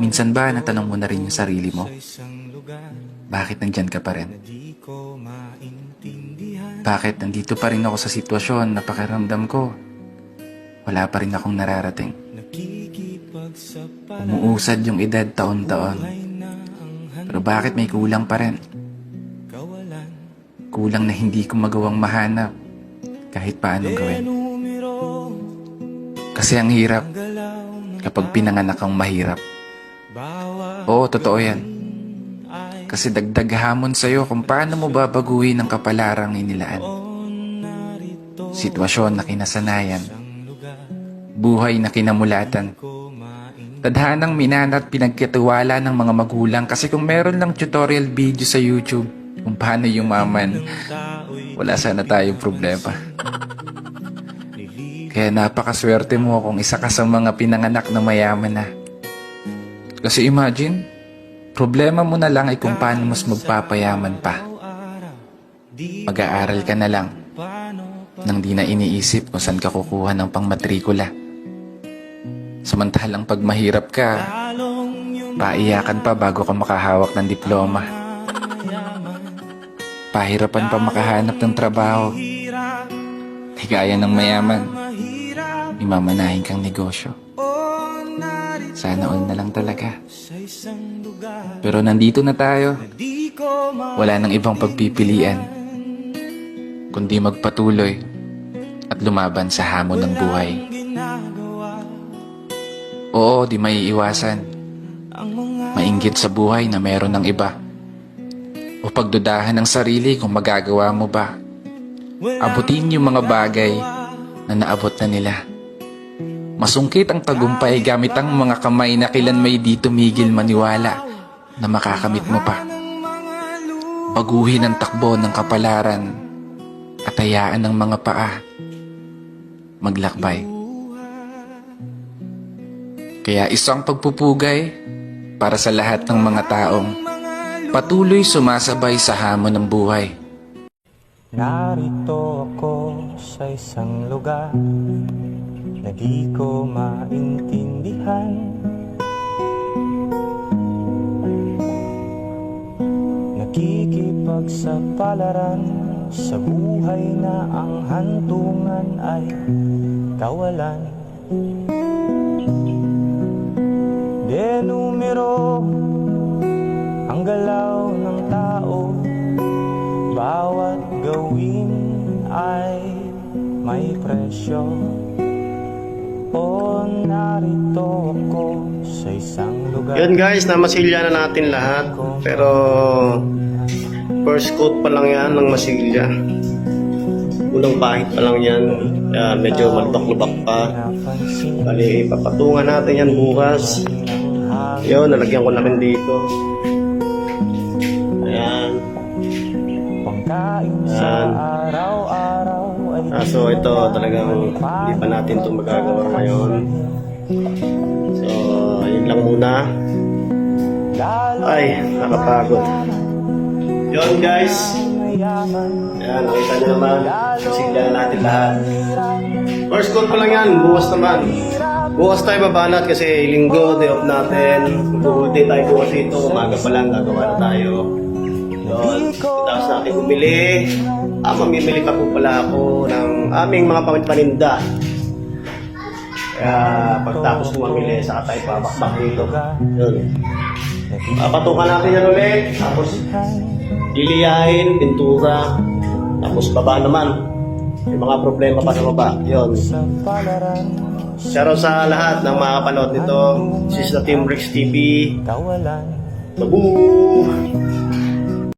Minsan ba natanong mo na rin yung sarili mo? Bakit nandyan ka pa rin? Bakit nandito pa rin ako sa sitwasyon na pakiramdam ko? Wala pa rin akong nararating. Umuusad yung edad taon-taon. Pero bakit may kulang pa rin? Kulang na hindi ko magawang mahanap kahit paanong gawin. Kasi ang hirap kapag pinanganak kang mahirap. Oo, totoo yan. Kasi dagdag hamon sa'yo kung paano mo babaguhin ang kapalarang inilaan. Sitwasyon na kinasanayan. Buhay na kinamulatan. Tadhanang minana at pinagkatiwala ng mga magulang kasi kung meron lang tutorial video sa YouTube kung paano yumaman, wala sana tayong problema. Kaya napakaswerte mo kung isa ka sa mga pinanganak na mayaman na. Kasi imagine, problema mo na lang ay kung paano mas magpapayaman pa. Mag-aaral ka na lang nang di na iniisip kung saan ka kukuha ng pangmatrikula. Samantalang pag mahirap ka, paiyakan pa bago ka makahawak ng diploma. Pahirapan pa makahanap ng trabaho. Di gaya ng mayaman, imamanahin kang negosyo. Sana all na lang talaga. Pero nandito na tayo. Wala nang ibang pagpipilian. Kundi magpatuloy at lumaban sa hamon ng buhay. Oo, di may iwasan. Mainggit sa buhay na meron ng iba. O pagdudahan ng sarili kung magagawa mo ba. Abutin yung mga bagay na naabot na nila. Masungkit ang tagumpay gamit ang mga kamay na kilan may di tumigil maniwala na makakamit mo pa. Baguhin ang takbo ng kapalaran at hayaan ng mga paa maglakbay. Kaya isang pagpupugay para sa lahat ng mga taong patuloy sumasabay sa hamon ng buhay. Narito ako sa isang lugar na di ko maintindihan. Nakikipagsapalaran sa buhay na ang hantungan ay kawalan. De numero ang galaw ng tao bawat gawin ay may presyo O narito ako sa isang lugar Yun guys, namasilya na natin lahat. Pero first coat pa lang yan ng masilya. Unang pahit pa lang yan. Kaya medyo malubak-lubak pa. Bali, papatungan natin yan bukas. Yun, nalagyan ko na rin dito. Ayan. Pangkain Ah, so ito talagang hindi pa natin ito magagawa ngayon. So, yun lang muna. Ay, nakapagod. Yun guys. Ayan, nakita nyo naman. Masigla na natin lahat. First call pa lang yan, bukas naman. Bukas tayo babanat kasi linggo, day off natin. Day tayo bukas dito. Umaga pa lang, gagawa na tayo. Yun, tapos natin bumili. Ah, mamimili pa po pala ako ng aming mga paninda. Kaya pagtapos mamili, saka tayo pabakbak dito. Yun. Papatukan natin yan ulit. Tapos liliyahin, pintura. Tapos baba naman. Yung mga problema pa sa baba. Yun. Shoutout sa lahat ng mga kapanood nito. This is the Team Rex TV. Babu!